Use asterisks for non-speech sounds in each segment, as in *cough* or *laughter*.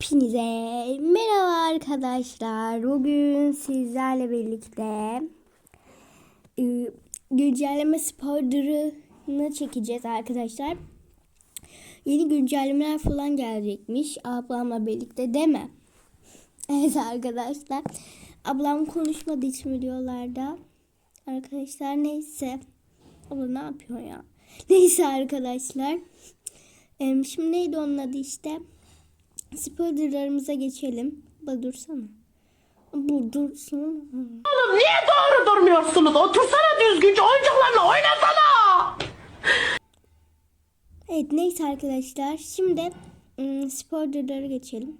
Hepinize merhaba arkadaşlar. Bugün sizlerle birlikte e, güncelleme spoilerını çekeceğiz arkadaşlar. Yeni güncellemeler falan gelecekmiş ablamla birlikte değil mi? *laughs* Evet arkadaşlar. Ablam konuşmadı hiç videolarda. Arkadaşlar neyse. Abla ne yapıyor ya? *laughs* Neyse arkadaşlar. Em, Şimdi neydi onun adı işte? Spoilerlarımıza geçelim. Bak dursana. Bu dursun. Oğlum niye doğru durmuyorsunuz? Otursana düzgünce oyuncaklarla oynasana. Evet neyse arkadaşlar. Şimdi ım, spoilerlara geçelim.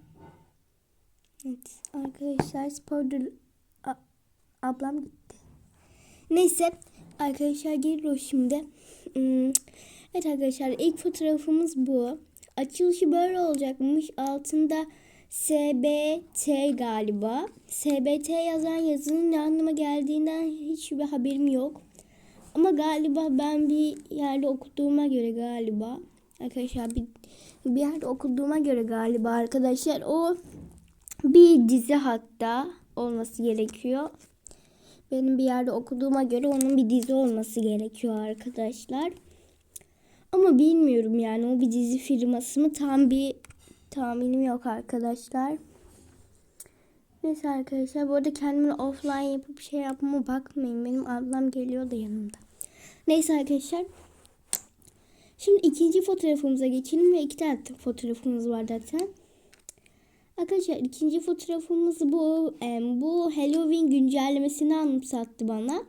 Evet arkadaşlar spoiler... A- ablam gitti. Neyse arkadaşlar geliyor şimdi. Hmm, Evet arkadaşlar ilk fotoğrafımız bu. Açılışı böyle olacakmış. Altında SBT galiba. SBT yazan yazının ne anlama geldiğinden hiçbir haberim yok. Ama galiba ben bir yerde okuduğuma göre galiba arkadaşlar bir, bir yerde okuduğuma göre galiba arkadaşlar o bir dizi hatta olması gerekiyor. Benim bir yerde okuduğuma göre onun bir dizi olması gerekiyor arkadaşlar. Ama bilmiyorum yani o bir dizi firması mı tam bir tahminim yok arkadaşlar. Neyse arkadaşlar bu arada kendimi offline yapıp şey yapmama bakmayın. Benim ablam geliyor da yanımda. Neyse arkadaşlar. Şimdi ikinci fotoğrafımıza geçelim ve iki tane fotoğrafımız var zaten. Arkadaşlar ikinci fotoğrafımız bu. Bu Halloween güncellemesini anımsattı bana.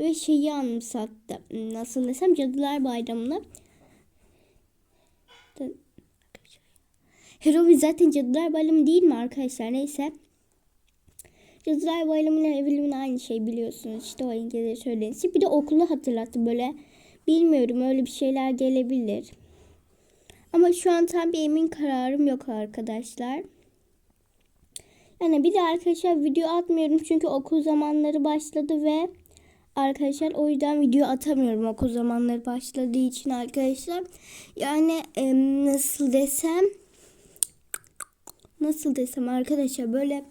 Ve şeyi anımsattı. Hmm, Nasıl desem Cadılar Bayramı'nı. Halloween zaten Cadılar Bayramı değil mi arkadaşlar? Neyse. Cadılar Bayramı ile Halloween aynı şey biliyorsunuz. İşte o İngilizce söylenici. Bir de okulu hatırlattı böyle. Bilmiyorum öyle bir şeyler gelebilir. Ama şu an tam bir emin kararım yok arkadaşlar. Yani bir de arkadaşlar video atmıyorum çünkü okul zamanları başladı ve arkadaşlar o yüzden video atamıyorum okul zamanları başladığı için arkadaşlar. Yani em, nasıl desem nasıl desem arkadaşlar böyle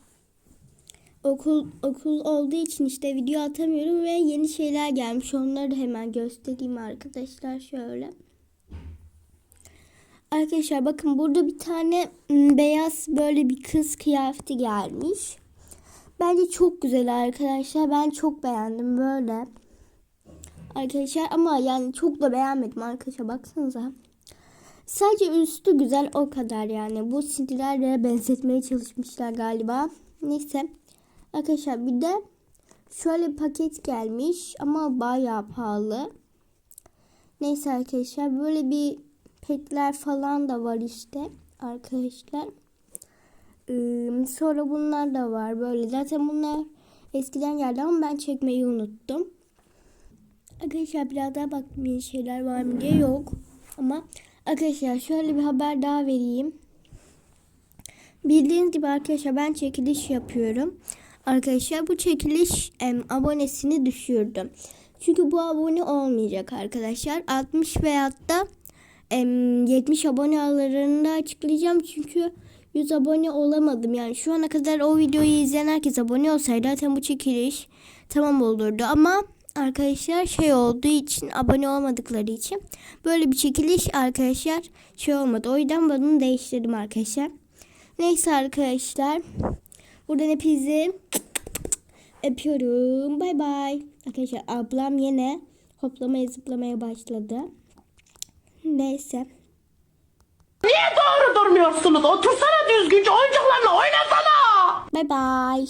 okul okul olduğu için işte video atamıyorum ve yeni şeyler gelmiş. Onları hemen göstereyim arkadaşlar şöyle. Arkadaşlar bakın burada bir tane m, beyaz böyle bir kız kıyafeti gelmiş. Bence çok güzel arkadaşlar. Ben çok beğendim böyle. Arkadaşlar ama yani çok da beğenmedim arkadaşlar baksanıza. Sadece üstü güzel o kadar yani. Bu sinirlerle benzetmeye çalışmışlar galiba. Neyse. Arkadaşlar bir de şöyle paket gelmiş ama bayağı pahalı. Neyse arkadaşlar böyle bir petler falan da var işte arkadaşlar. Ee, sonra bunlar da var böyle. Zaten bunlar eskiden geldi ama ben çekmeyi unuttum. Arkadaşlar biraz daha bakmayın şeyler var mı diye yok. Ama arkadaşlar şöyle bir haber daha vereyim. Bildiğiniz gibi arkadaşlar ben çekiliş yapıyorum. Arkadaşlar bu çekiliş em, abonesini düşürdüm. Çünkü bu abone olmayacak arkadaşlar. 60 veyahut da 70 abone aralarında açıklayacağım. Çünkü 100 abone olamadım. Yani şu ana kadar o videoyu izleyen herkes abone olsaydı zaten bu çekiliş tamam olurdu. Ama arkadaşlar şey olduğu için abone olmadıkları için böyle bir çekiliş arkadaşlar şey olmadı. O yüzden bunu değiştirdim arkadaşlar. Neyse arkadaşlar. Buradan hepinizi öpüyorum. Bay bay. Arkadaşlar ablam yine hoplamaya zıplamaya başladı. Neyse. Niye doğru durmuyorsunuz? Otursana düzgünce oyuncaklarla oynasana. Bay bay.